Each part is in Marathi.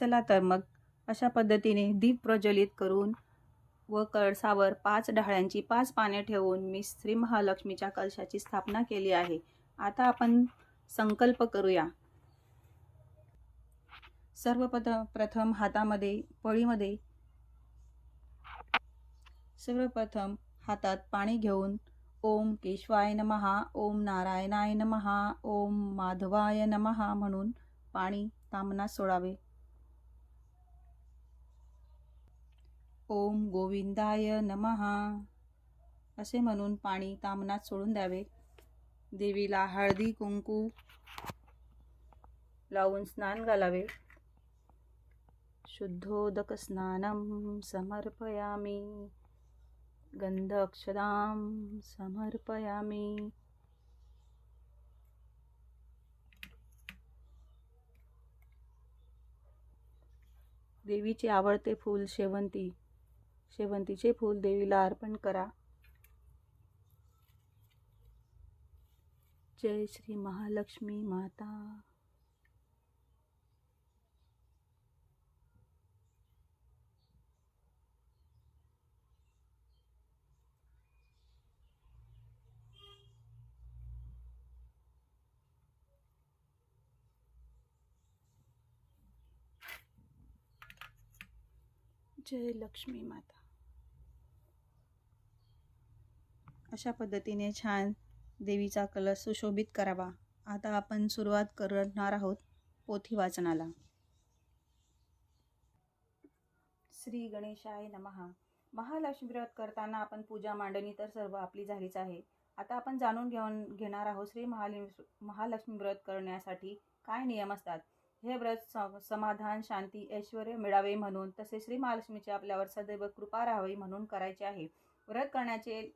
चला तर मग. अशा पद्धतीने दीप प्रज्वलित करून व कळसावर पाच डहाळ्यांची पाच पाने ठेवून मी श्री महालक्ष्मीच्या कलशाची स्थापना केली आहे. आता आपण संकल्प करूया. सर्वप्रथ प्रथम हातामध्ये पळीमध्ये. सर्वप्रथम हातात पाणी घेऊन ओम केशवाय नमहा ओम नारायणाय नमहा ओम माधवाय नमहा म्हणून पाणी तामनात सोडावे. ओम गोविंदाय नमहा असे म्हणून पाणी तामनात सोडून द्यावे. देवीला हळदी कुंकू लावून स्नान घालावे. शुद्धोदक स्नानम समर्पयामी. गंध अक्षदाम समर्पयामी. देवीचे आवडते फूल शेवंती. शेवंतीचे फूल देवीला अर्पण करा. जय श्री महालक्ष्मी माता. जय लक्ष्मी माता. अशा पद्धतीने छान देवीचा कलश सुशोभित करावा? आता आपण सुरुवात करणार आहोत पोथी वाचनाला. श्री गणेशाय नमहा. महालक्ष्मी व्रत करताना आपण पूजा मांडणी तर सर्व आपली झालीच आहे. आता आपण जाणून घेऊन घेणार आहोत श्री महालि महालक्ष्मी व्रत करण्यासाठी काय नियम असतात? हे व्रत समाधान शांती ऐश्वर मिळावे म्हणून तसे श्री महालक्ष्मीचे आपल्यावर सदैव कृपा राहावी म्हणून करायचे आहे. व्रत करण्याचे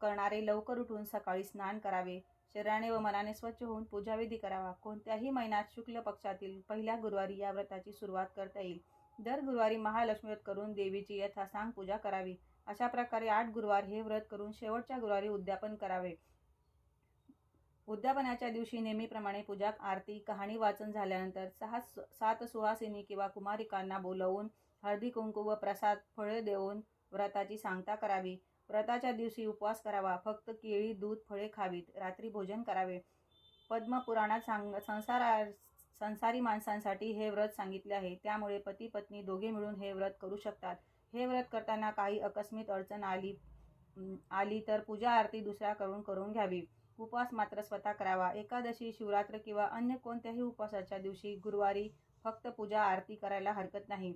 करणारे लवकर उठून सकाळी स्नान करावे. शरीराने व मनाने स्वच्छ होऊन पूजाविधी करावा. कोणत्याही महिन्यात शुक्ल पक्षातील पहिल्या गुरुवारी या व्रताची सुरुवात करता येईल. दर गुरुवारी महालक्ष्मी व्रत करून देवीची यथासांग पूजा करावी. अशा प्रकारे आठ गुरुवार हे व्रत करून शेवटच्या गुरुवारी उद्यापन करावे. उद्यापनाच्या दिवशी नेहमीप्रमाणे पूजा आरती कहाणी वाचन झाल्यानंतर सहा सात सुहासिनी किंवा कुमारिकांना बोलवून हळदी कुंकू व प्रसाद फळे देऊन व्रताची सांगता करावी. व्रताच्या दिवशी उपवास करावा. फक्त केळी दूध फळे खावीत. रात्री भोजन करावे. पद्मपुराणात सांग संसारा संसारी माणसांसाठी हे व्रत सांगितले आहे. त्यामुळे पती पत्नी दोघे मिळून हे व्रत करू शकतात. हे व्रत करताना काही अकस्मित अडचण आली आली तर पूजा आरती दुसऱ्याकडून करून घ्यावी. उपवास मात्र स्वतः करावा. एकादशी शिवरात्र किंवा अन्य कोणत्याही उपवासाच्या दिवशी गुरुवारी फक्त पूजा आरती करायला हरकत नाही.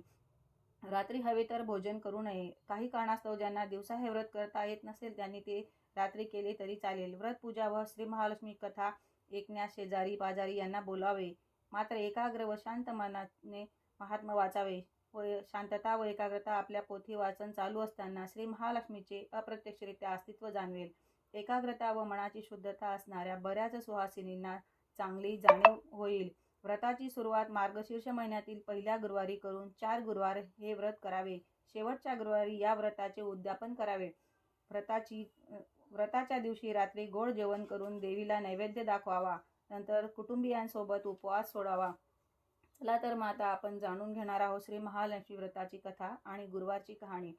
रात्री हवे तर भोजन करू नये. काही कारणास्तव ज्यांना दिवसा हे व्रत करता येत नसेल त्यांनी ते रात्री केले तरी चालेल. व्रत पूजा व श्री महालक्ष्मी कथा ऐकण्यास शेजारी पाजारी यांना बोलावे. मात्र एकाग्र व शांत मनाने महात्मा वाचावे. व शांतता व एकाग्रता आपल्या पोथी वाचन चालू असताना श्री महालक्ष्मीचे अप्रत्यक्षरित्या अस्तित्व जाणवेल. एकाग्रता व मनाची शुद्धता असणाऱ्या बऱ्याच सुहासिनींना चांगली जाणीव होईल. व्रताची सुरुवात मार्गशीर्ष महिन्यातील पहिल्या गुरुवारी करून चार गुरुवार हे व्रत करावे. शेवटच्या गुरुवारी या व्रताचे उद्यापन करावे. व्रताची व्रताच्या दिवशी रात्री गोड जेवण करून देवीला नैवेद्य दाखवावा. नंतर कुटुंबियांसोबत उपवास सोडावा. चला तर मग आता आपण जाणून घेणार आहोत श्री महालक्ष्मी व्रताची कथा आणि गुरुवारची कहाणी.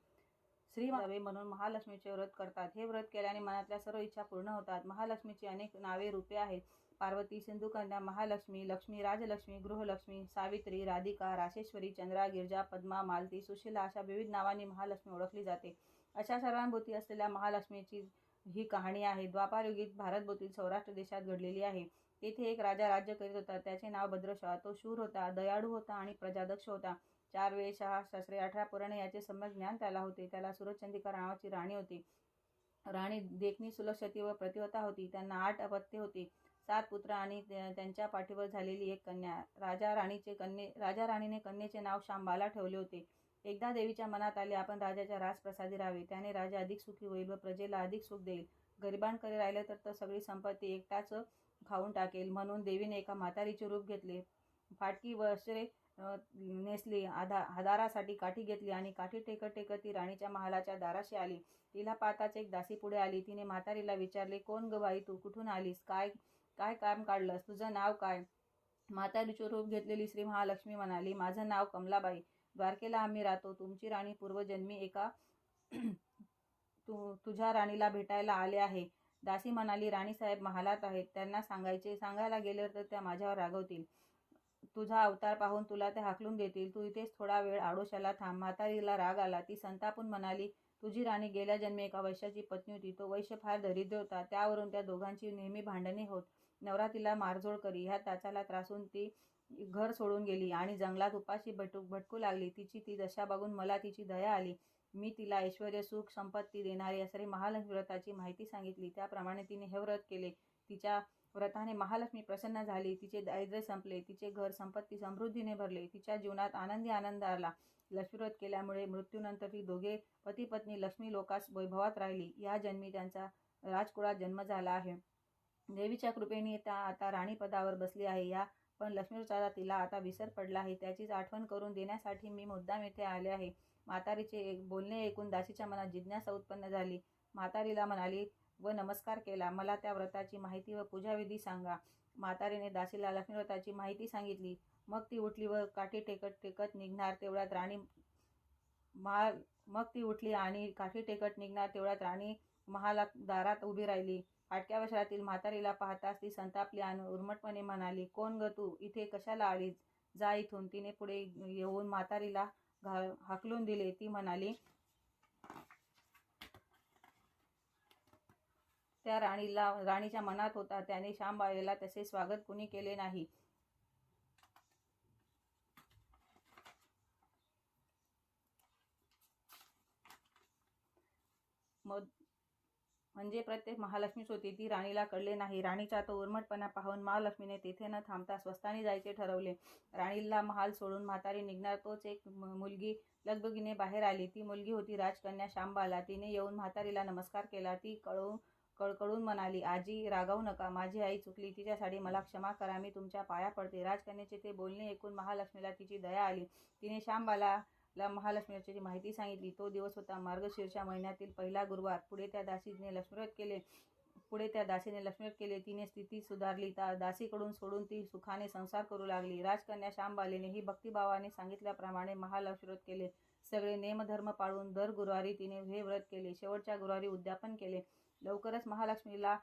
श्री माधवे म्हणून महालक्ष्मीचे व्रत करतात. हे व्रत केल्याने मनातल्या सर्व इच्छा पूर्ण होतात. महालक्ष्मीची अनेक नावे रूपे आहेत. पार्वती सिंधुकन्या महालक्ष्मी लक्ष्मी राजलक्ष्मी गृहलक्ष्मी सावित्री राधिका राशेश्वरी चंद्रा गिरजा पद्मा मालती सुशीला अशा विविध नावांनी महालक्ष्मी ओळखली जाते. अशा सर्वांभूती असलेल्या महालक्ष्मीची ही कहाणी आहे. द्वापारयुगीत भारतभोवतील सौराष्ट्र देशात घडलेली आहे. तेथे एक राजा राज्य करीत होता. त्याचे नाव भद्रशहा. तो शूर होता दयाळू होता आणि प्रजादक्ष होता. चार वेळ सहा शास्त्रे अठरा पुराणे याचे सम्यक ज्ञान त्याला होते. त्याला सुरचंदिका नावाची राणी होती. राणी देखणी सुलक्षती व प्रतिवता होती. त्यांना आठ अपत्य होती. सात पुत्र आणि त्यांच्या पाठीवर झालेली एक कन्या. राजा राणीचे कन्ये राजा राणीने कन्येचे नाव शांबाला ठेवले होते. एकदा देवीच्या मनात आले आपण राजाच्या राजप्रसादी राहावे. त्याने राजा अधिक सुखी होईल व प्रजेला अधिक सुख देईल. गरिबांकडे राहिलं तर तर सगळी संपत्ती एकटाच खाऊन टाकेल. म्हणून देवीने एका म्हातारीचे रूप घेतले. फाटकी वस्त्रे नेसली. आधा आधारासाठी काठी घेतली आणि काठी टेकत टेकत ती राणीच्या महालाच्या दाराशी आली. तिला पाहताच एक दासी पुढे आली. तिने म्हातारीला विचारले कोण ग बाई तू? कुठून आलीस? काय काय काम काढलंस? तुझं नाव काय? म्हातारीचे रूप घेतलेली श्री महालक्ष्मी म्हणाली माझं नाव कमलाबाई. द्वारकेला आम्ही राहतो. तुमची राणी पूर्वजन्मी एका तु तुझ्या राणीला भेटायला आले आहे. दासी म्हणाली राणीसाहेब महालात आहेत. त्यांना सांगायचे सांगायला गेले तर त्या माझ्यावर रागवतील. तुझा अवतार पाहून तुला ते हाकलून देतील. तू इथेच थोडा वेळ आडोशाला थांब. म्हातारीला राग आला. ती संतापून म्हणाली तुझी राणी गेल्या जन्मी एका वैश्याची पत्नी होती. तो वैश्य फार दरिद्र होता. त्यावरून त्या दोघांची नेहमी भांडणे होत. नवरा तिला मारझोड करी ह्या त्याच्याला त्रासून ती घर सोडून गेली आणि जंगलात उपाशी भटू भटकू लागली. तिची ती दशा बघून मला तिची दया आली. मी तिला ऐश्वर सुख संपत्ती देणारी असरी महालक्ष्मी व्रताची माहिती सांगितली. त्याप्रमाणे तिने हे व्रत केले. तिच्या व्रताने महालक्ष्मी प्रसन्न झाली. तिचे दारिद्र्य संपले. तिचे घर संपत्ती समृद्धीने भरले. तिच्या जीवनात आनंदी आनंद आला. लक्ष्मीव्रत केल्यामुळे मृत्यूनंतर ती दोघे पती पत्नी लक्ष्मी लोकास वैभवात राहिली. या जन्मी त्यांचा राजकुळात जन्म झाला आहे. देवीच्या कृपेने त्या आता राणीपदावर बसली आहे या. पण लक्ष्मीचा तिला आता विसर पडला आहे. त्याचीच आठवण करून देण्यासाठी मी मुद्दाम येथे आले आहे. म्हातारीचे एक बोलणे ऐकून दासीच्या मनात जिज्ञासा उत्पन्न झाली. म्हातारीला म्हणाली व नमस्कार केला. मला त्या व्रताची माहिती व पूजाविधी सांगा. म्हातारीने दासीला लक्ष्मीव्रताची माहिती सांगितली. मग ती उठली व काठी टेकत टेकत निघणार तेवढ्यात राणी महाल मग ती उठली आणि काठी टेकत निघणार तेवढ्यात राणी महाला दारात उभी राहिली. फाटक्या वशरातील म्हातारीला पाहताच ती संतापली आणि उर्मटपणे म्हणाली कोण ग तू? इथे कशाला आलीस? जा इथून. तिने पुढे येऊन म्हातारीला घा हाकलून दिले. ती म्हणाली त्या राणीला राणीच्या मनात होता. त्याने श्यामबाईला तसे स्वागत कुणी केले नाही. मग म्हणजे प्रत्येक महालक्ष्मीच होती. ती राणीला कळले नाही. राणीचा तो उर्मटपणा पाहून महालक्ष्मीने तेथे न थांबता स्वस्तानी जायचे ठरवले. राणीला महाल सोडून म्हातारी निघणार तोच एक मुलगी लगबगीने बाहेर आली. ती मुलगी होती राजकन्या शांबाला तिने येऊन म्हातारीला नमस्कार केला. ती कळवून कळकळून म्हणाली आजी रागावू नका. माझी आई चुकली. तिच्यासाठी मला क्षमा करा. मी तुमच्या पाया पडते. राजकन्याचे ते बोलणे ऐकून महालक्ष्मीला तिची दया आली. तिने शांबाला ला महालक्ष्मीची माहिती सांगितली तो दिवस होता मार्गशीर्षा महिन्यातील पहिला गुरुवार. पुढे त्या दासीने लक्ष्मीव्रत केले. पुढे त्या दासीने लक्ष्मीव्रत केले. तिने स्थिती सुधारली. त्या दासीकडून सोडून ती सुखाने संसार करू लागली. राजकन्या श्यामबालेने ही भक्तिभावाने सांगितल्याप्रमाणे महालक्ष्मीव्रत केले. सगळे नेमधर्म पाळून दर गुरुवारी तिने हे व्रत केले. शेवटच्या गुरुवारी उद्यापन केले. लवकरच महालक्ष्मीला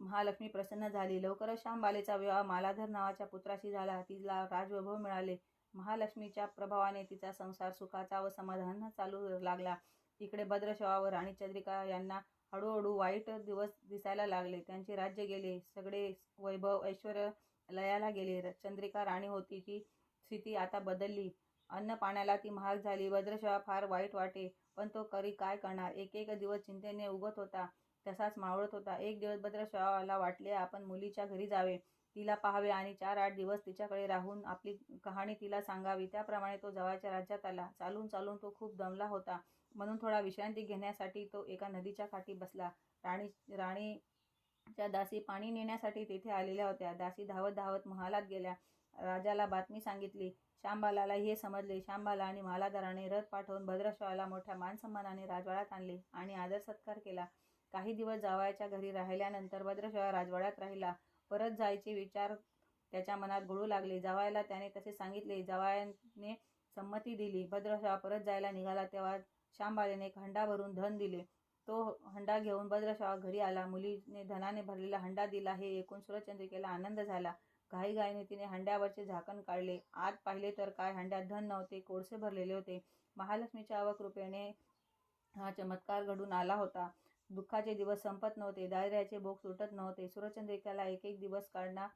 महालक्ष्मी प्रसन्न झाली. लवकरच श्यामबालेचा विवाह मालाधर नावाच्या पुत्राशी झाला. तिला राजवैभव मिळाले. महालक्ष्मीच्या प्रभावाने तिचा संसार सुखाचा व समाधान चालू लागला. इकडे भद्रशवावर आणि राणी चंद्रिका यांना हळूहळू वाईट दिवस दिसायला लागले. त्यांचे राज्य गेले. सगळे वैभव ऐश्वर लयाला गेले. चंद्रिका राणी होती ती स्थिती आता बदलली. अन्न पाण्याला ती महाग झाली. भद्रशवा फार वाईट वाटे पण तो करी काय करणार? एक एक दिवस चिंतेने उगत होता. तसाच मावळत होता. एक दिवस भद्रशवाला वाटले आपण मुलीच्या घरी जावे. तिला पाहावे आणि चार आठ दिवस तिच्याकडे राहून आपली कहाणी तिला सांगावी. त्याप्रमाणे तो जवळच्या राज्यात आला. चालून चालून तो खूप दमला होता. म्हणून थोडा विश्रांती घेण्यासाठी तो एका नदीच्या काठी बसला. राणी राणीच्या दासी पाणी नेण्यासाठी तेथे आलेल्या होत्या. दासी धावत धावत महालात गेल्या. राजाला बातमी सांगितली. श्यामबालाला हे समजले. श्यामबाला आणि महालादाराने रथ पाठवून भद्रश्वाला मोठ्या मानसन्मानाने राजवाड्यात आणले आणि आदर सत्कार केला. काही दिवस जावयाच्या घरी राहिल्यानंतर भद्रश्वा राजवाड्यात राहिला. परत जायचे विचार त्याच्या मनात घोळू लागले. जावायला त्याने तसे सांगितले? जावायाने संमती दिली. भद्रशाह परत जायला निघाला. तेव्हा श्यामबालेने एक हंडा भरून धन दिले. तो हंडा घेऊन भद्रशवा घरी आला. मुलीने धनाने भरलेला हंडा दिला. हे ऐकून सुरचंद्रिकेला आनंद झाला. घाईघाईने तिने हंड्यावरचे झाकण काढले. आत पाहिले तर काय? हंड्यात धन नव्हते. कोळसे भरलेले होते. महालक्ष्मीच्या अवकृपेने हा चमत्कार घडून आला होता. दुःखाचे दिवस संपत नव्हते दारिद्र्याचे भोग सुटत नव्हते. सुरचंद्रिकाला एक एक दिवस काढणा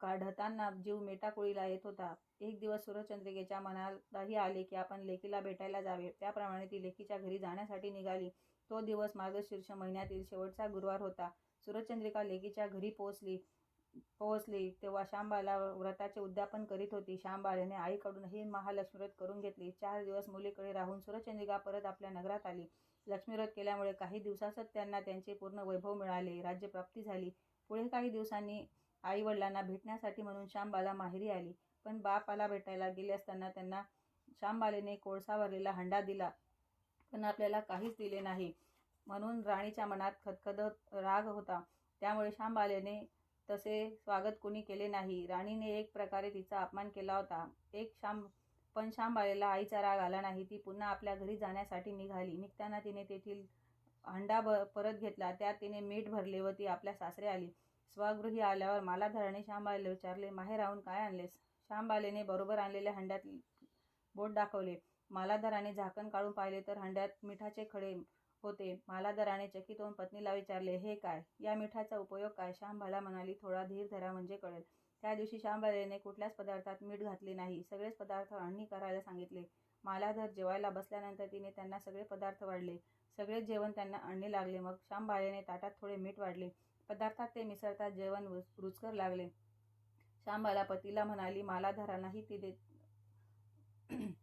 काढताना जीव मेटाकुळीला येत होता. एक दिवस सुरचंद्रिकेच्या मनालाही आले की आपण लेकीला भेटायला जावे. त्याप्रमाणे ती लेकीच्या घरी जाण्यासाठी निघाली. तो दिवस मार्गशीर्ष महिन्यातील शेवटचा गुरुवार होता. सुरचंद्रिका लेकीच्या घरी पोहोचली. पोहोचली तेव्हा श्यामबाला व्रताचे उद्यापन करीत होती. श्यामबालेने आईकडून ही महालक्ष्मी व्रत करून घेतली. चार दिवस मुलीकडे राहून सुरचंद्रिका परत आपल्या नगरात आली. लक्ष्मीव्रत केल्यामुळे काही दिवसातच त्यांना त्यांचे पूर्ण वैभव मिळाले. राज्यप्राप्ती झाली. पुढे काही दिवसांनी आईवडिलांना भेटण्यासाठी म्हणून श्यामबाला माहेरी आली. पण बापाला भेटायला. गेले असताना त्यांना श्यामबालेने कोळसा भरलेला हंडा दिला. पण आपल्याला काहीच दिले नाही. म्हणून राणीच्या मनात खदखदत राग होता. त्यामुळे श्यामबालेने तसे स्वागत कुणी केले नाही. राणीने एक प्रकारे तिचा अपमान केला होता. एक श्याम पण शांबाळेला आईचा राग आला नाही. ती पुन्हा आपल्या घरी जाण्यासाठी निघाली. निघताना तिने तेथील हंडा ब परत घेतला. त्यात तिने मीठ भरले व ती आपल्या सासरे आली. स्वगृही आल्यावर मालाधराने शांबाईला विचारले माहेर राहून काय आणलेस? शांबालेने बरोबर आणलेल्या हंड्यात बोट दाखवले. मालाधराने झाकण काढून पाहिले तर हंड्यात मिठाचे खडे होते. मालाधराने चकित होऊन पत्नीला विचारले हे काय? या मिठाचा उपयोग काय? श्यामबाला म्हणाली थोडा धीर धरा म्हणजे कळेल. त्या दिवशी शांबरेने कुठल्याच पदार्थात मीठ घातले नाही. सगळेच पदार्थ अण्णी करायला सांगितले. मालाधर जेवायला बसल्यानंतर तिने त्यांना सगळे पदार्थ वाढले. सगळेच जेवण त्यांना अण्णी लागले. मग श्यामबाळेने ताटात थोडे मीठ वाढले. पदार्थात ते मिसळतात जेवण रुचकर लागले. श्यामबाला पतीला म्हणाली मालाधरांनाही ती दे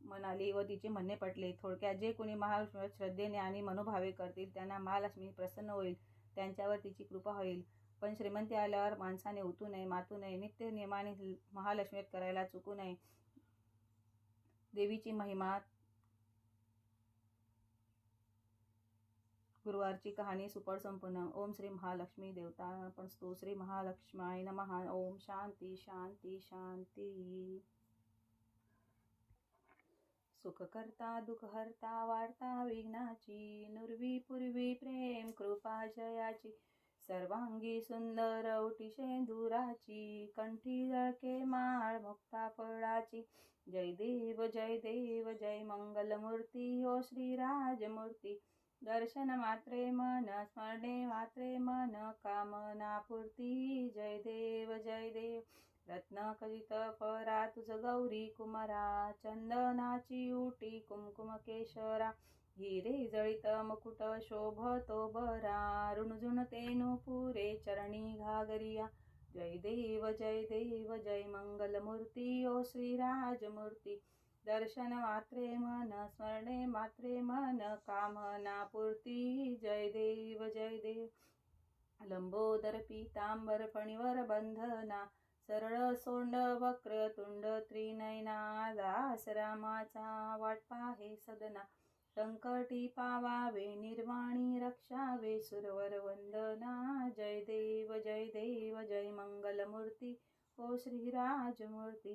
म्हणाली व तिचे म्हणणे पटले. थोडक्यात जे कोणी महालक्ष्मी श्रद्धेने आणि मनोभावे करतील त्यांना महालक्ष्मी प्रसन्न होईल. त्यांच्यावर तिची कृपा होईल. पण श्रीमंती आल्यावर माणसाने उतू नये मातू नये नित्य नियमाने महालक्ष्मीत करायला चुकू नये. देवीची महिमा गुरुवारची कहाणी सुपड संपूर्ण ओम श्री महालक्ष्मी देवता पण स्तू श्री महालक्ष्माय नमहा ओम शांती शांती शांती. सुखकर्ता करता वार्ता विघ्नाची नुरवी पूर्वी प्रेम कृपा जयाची. सर्वांगी सुंदर औटी शेंदुराची कंठी जळके माळ भक्ता फळाची. जय देव जय देव जय मंगलमूर्ती हो ओ श्रीराजमूर्ती दर्शन मात्रे मन स्मरणे मात्रे मन कामना पूर्ती. जय देव जय देव. रत्न कलित परा तुझ गौरी कुमारा. चंदनाची उटी कुमकुम केशरा. हिरे जळित मुकुट शोभतो बरा रुणझुण तेनु पुरे चरणी घागरिया। जय देव जय देव जय मंगलमूर्ती ओ श्रीराजमूर्ती दर्शन मात्रे मन स्मरणे मात्रे मन कामना पूर्ती। जय देव जय देव। लंबोदर पीतांबर फणीवर बंधना। सरळ सोंड वक्र तुंड त्रिनयना। दास रामाचा वाट पाहे सदना। संकटी पावावे निर्वाणी रक्षावे. सुरवर वंदना जय देव जय देव जय मंगलमूर्ती. ओ श्रीराजमूर्ती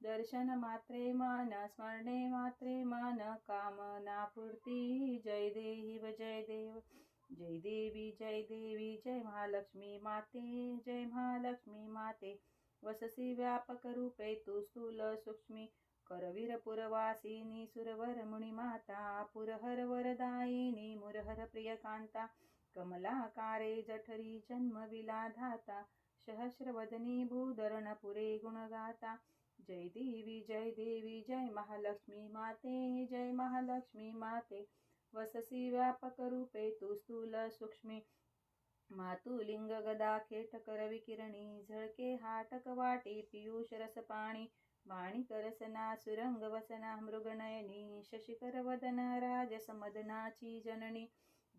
दर्शन मात्रे मन स्मरणे मात्रे मन कामना पूर्ती. जय देव जय देव जय देवी जय देवी जय महालक्ष्मी माते जय महालक्ष्मी माते. वससी व्यापक रूपे तू स्थूल सूक्ष्मी करवीर पुरवासिनी सुरवर मुनिमाता पुरहर वरदायिनी मुरहर प्रियकांता कमलाकारे जठरी जन्म विलाधाता सहस्रवदनी भूधरण पुरे गुणगाता। जय देवी जय देवी जय महालक्ष्मी माते जय महालक्ष्मी माते। वससी व्यापक रूपे तू स्थूल सूक्ष्मी। मातुलिंग गदा खेटकर विकिरणी झळके हाटक वाटी पियुष रस पाणी माणिक मृगनयनी शशिकरवदना राजसमदनाची जननी.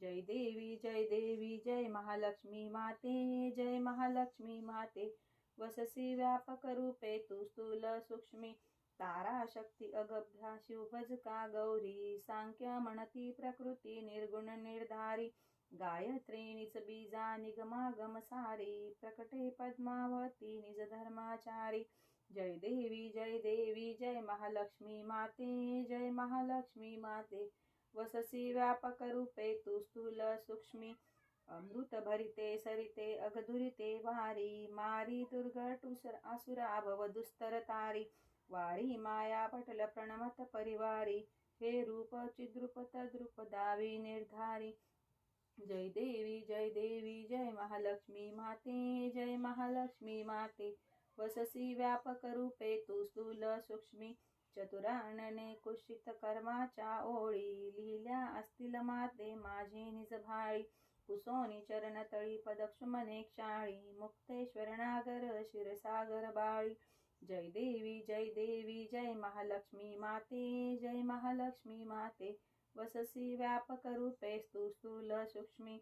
जय देवी जय देवी जय महालक्ष्मी माते जय महालक्ष्मी माते. वससी व्यापक रूपे तू स्थूल सूक्ष्मी. तारा शक्ती अगभ्या शिवभजका गौरी. सांख्य म्हणती प्रकृती निर्गुण निर्धारी. गायत्रीनिच बीजा निगमागम सारी. प्रकटे पद्मावती निज धर्माचारी. जय देवी जय देवी जय महालक्ष्मी माते जय महालक्ष्मी माते. वससी व्यापक रूपे तू स्थूल सूक्ष्मी अमृत भरिते सरिते अगधुरिते वारी मारी दुर्गटुसर असुरा भव दुस्तर तारी वारी माया पटल प्रणमत परिवारी हे रूप चिद्रुप तद्रुप दावी निर्धारी. जय देवी जय देवी जय महालक्ष्मी माते जय महालक्ष्मी माते. वससी व्यापक रूपे तू स्थूल सूक्ष्मी चतुरानने कुशित कर्माच्या ओळी लिहिल्या असतील माते माझी निज भाळी. कुसोनी चरण तळी पदक्षुमने क्षाळी. मुक्तेश्वर नागर बाळी. जय देवी जय देवी जय महालक्ष्मी माते जय महालक्ष्मी माते. वससी व्यापक रूपे स्तु स्थूल सूक्ष्मी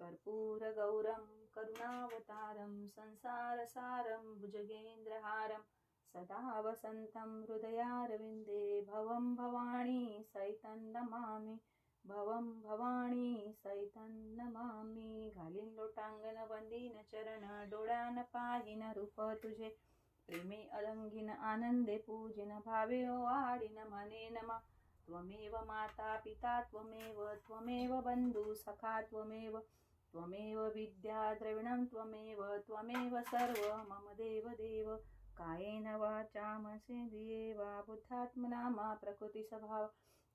कर्पूर गौरम करुणावतारं संसारसारं भुजगेन्द्रहारं सदा वसन्तं हृदयारविन्दे भवं भवानी सैतं नमामि भवं भवानी सैतं नमामि। घालीन लोटांगन वंदीन चरण डोळ्यान पाहिन रूप तुझे। प्रेमे अलंगिन आनंदे पूजिन भावे वाढीन मने नमा। त्वमेव माता पिता त्वमेव त्वमेव बन्धु सखा त्वमेव त्वमेव विद्या द्रविणं त्वमेव त्वमेव सर्व मम देव देव। कायेन वाचा मनसेन्द्रिये वा बुद्धात्मना मा प्रकृतिस्वभाव।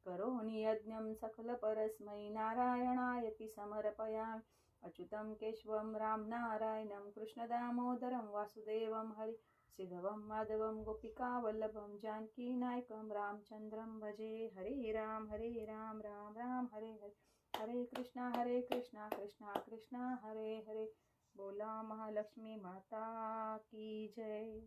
करोमि यज्ञं सकलपरस्मै नारायणायति समर्पयामि। अच्युतं केशवं रामनारायणं कृष्णदामोदरं वासुदेवं हरि सिद्धवं माधवं गोपिकावल्लभं जानकीनायकं रामचन्द्रं भजे हरे राम हरे राम राम राम हरे हरे। हरे कृष्णा हरे कृष्णा कृष्णा कृष्णा हरे हरे. बोला महालक्ष्मी माता की जय.